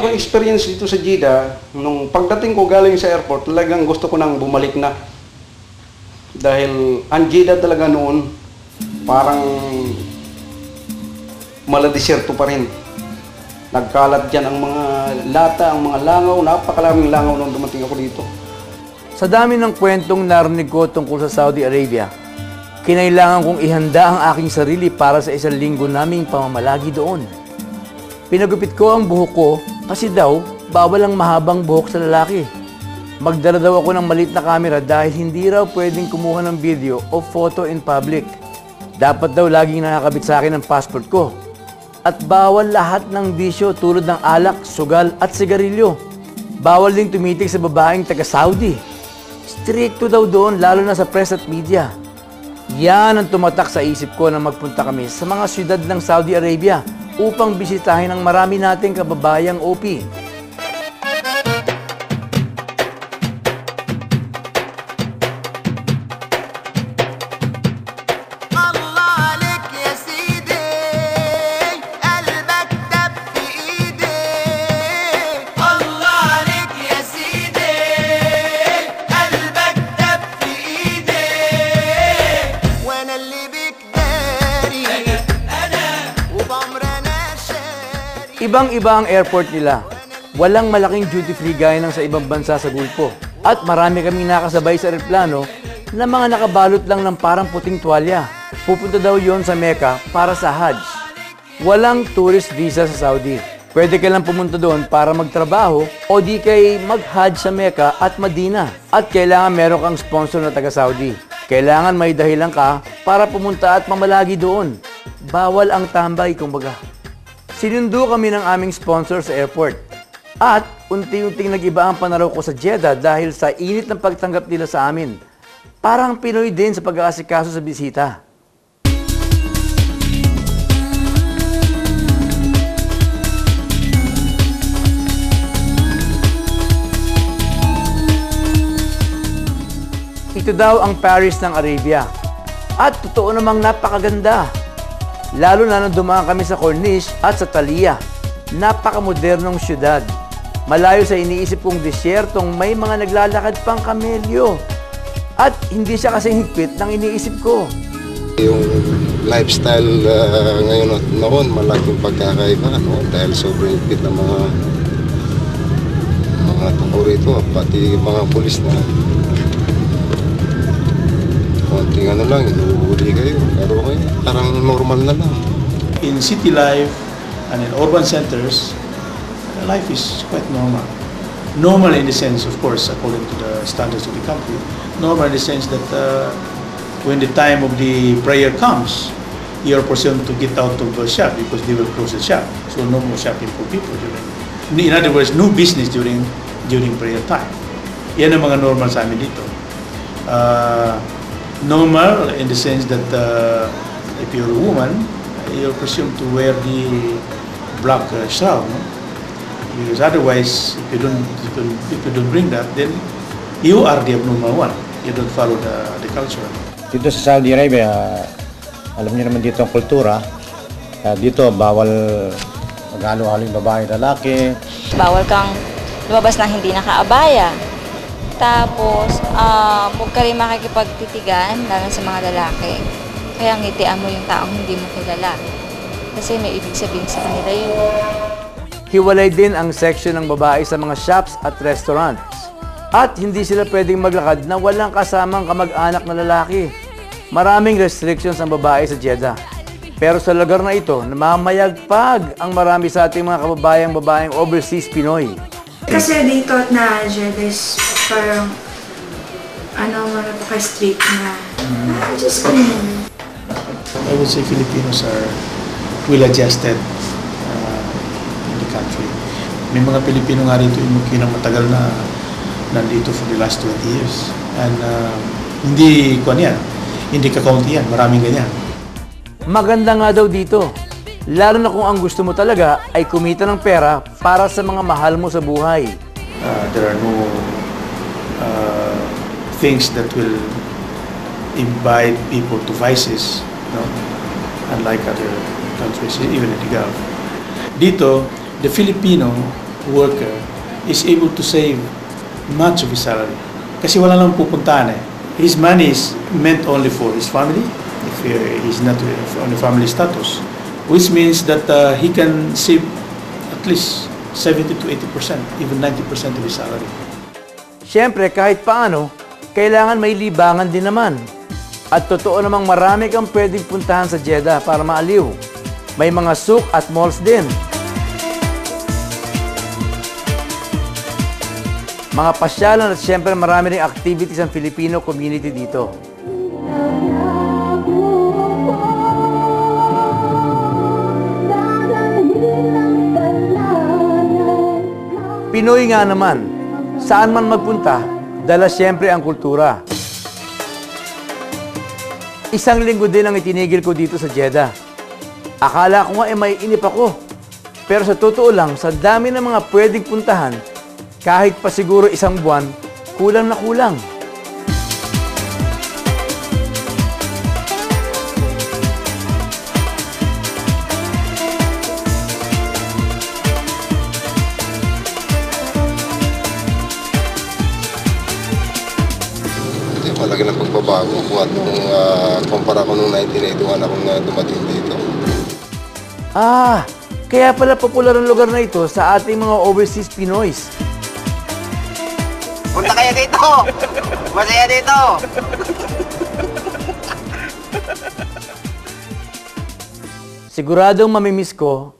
akong experience dito sa Jeddah, nung pagdating ko galing sa airport, talagang gusto ko nang bumalik na. Dahil ang Jeddah talaga noon, parang maladeserto pa rin. Nagkalat dyan ang mga lata, ang mga langaw, napakalaming langaw nung dumating ako dito. Sa dami ng kwentong narinig ko tungkol sa Saudi Arabia, kinailangan kong ihanda ang aking sarili para sa isang linggo naming pamamalagi doon. Pinagupit ko ang buhok ko kasi daw bawal ang mahabang buhok sa lalaki. Magdala daw ako ng maliit na camera dahil hindi raw pwedeng kumuha ng video o photo in public. Dapat daw laging nakakabit sa akin ang passport ko. At bawal lahat ng bisyo tulad ng alak, sugal at sigarilyo. Bawal ding tumitig sa babaeng taga-Saudi. Stricto daw doon lalo na sa press at media. Yan ang tumatak sa isip ko na magpunta kami sa mga syudad ng Saudi Arabia upang bisitahin ang marami nating kababayang OP. Ibang-iba ang airport nila. Walang malaking duty-free gaya ng sa ibang bansa sa Gulpo. At marami kaming nakasabay sa aeroplano na mga nakabalot lang ng parang puting tuwalya. Pupunta daw yon sa Mecca para sa Hajj. Walang tourist visa sa Saudi. Pwede ka lang pumunta doon para magtrabaho o di kay mag-Hajj sa Mecca at Madina. At kailangan meron kang sponsor na taga-Saudi. Kailangan may dahilan ka para pumunta at mamalagi doon. Bawal ang tambay, kumbaga. Sinundo kami ng aming sponsor sa airport. At unti-unting nag-iba ang panaraw ko sa Jeddah dahil sa init ng pagtanggap nila sa amin. Parang Pinoy din sa pag-aasikaso sa bisita. Ito daw ang Paris ng Arabia. At totoo namang napakaganda. Lalo na nung dumaan kami sa Corniche at sa Talia. Napakamodernong syudad. Malayo sa iniisip kong disyertong may mga naglalakad pang kamelyo. At hindi siya kasing higpit ng iniisip ko. Yung lifestyle ah, ngayon at noon, malaking pagkakaiba, no? Dahil sobrang higpit ng mga mga tao rito, pati mga pulis na konting ano lang, inuuli kayo. Pero ngayon, parang normal na lang. in city life and in urban centers, life is quite normal. Normal in the sense, of course, according to the standards of the country, normal in the sense that uh, when the time of the prayer comes, you are presumed to get out of the shop because they will close the shop. So no more shopping for people during. In other words, no business during during prayer time. Yan ang mga normal sa amin dito. Uh, normal in the sense that uh, if you're a woman, you're presumed to wear the black uh, shroud. No? Because otherwise, if you don't if you, if you don't bring that, then you are the abnormal one. You don't follow the, the culture. Dito sa Saudi Arabia, alam niyo naman dito ang kultura. Kaya dito, bawal maghalo-halo yung babae lalaki. bawal kang lumabas ng hindi nakaabaya. Tapos, ah, huwag ka rin makikipagtitigan, lalo sa mga lalaki. Kaya ngitian mo yung taong hindi mo kilala. Kasi may ibig sabihin sa kanila yun. Hiwalay din ang section ng babae sa mga shops at restaurants. At hindi sila pwedeng maglakad na walang kasamang kamag-anak na lalaki. Maraming restrictions ang babae sa Jeddah. Pero sa lugar na ito, namamayagpag ang marami sa ating mga kababayang babaeng overseas Pinoy. Kasi dito na Jeddah is parang ano, marapaka-strict na. Ah, ko naman. I would say Filipinos are well-adjusted uh, in the country. May mga Pilipino nga rito yung kinang matagal na nandito for the last 20 years. And uh, hindi ko yan, hindi kakaunti yan, maraming ganyan. Maganda nga daw dito. Lalo na kung ang gusto mo talaga ay kumita ng pera para sa mga mahal mo sa buhay. Uh, there are no uh, things that will invite people to vices, no? unlike other countries, even in the Gulf. Dito, the Filipino worker is able to save much of his salary. Kasi wala nang pupuntahan eh. His money is meant only for his family, if he- he's not on a family status, which means that uh, he can save at least 70 to 80%, even 90% of his salary. Siyempre, kahit paano, kailangan may libangan din naman. At totoo namang marami kang pwedeng puntahan sa Jeddah para maaliw. May mga souk at malls din. Mga pasyalan at siyempre marami ring activities ang Filipino community dito. Pinoy nga naman, saan man magpunta, dala siyempre ang kultura. Isang linggo din ang itinigil ko dito sa Jeddah. Akala ko nga eh may inip ako. Pero sa totoo lang, sa dami ng mga pwedeng puntahan, kahit pa siguro isang buwan, kulang na kulang. Malaki ng pagbabago at kung uh, kumpara ko nung 1981 akong uh, dumating dito. Ah, kaya pala popular ang lugar na ito sa ating mga overseas Pinoys. Punta kayo dito! Masaya dito! Siguradong mamimiss ko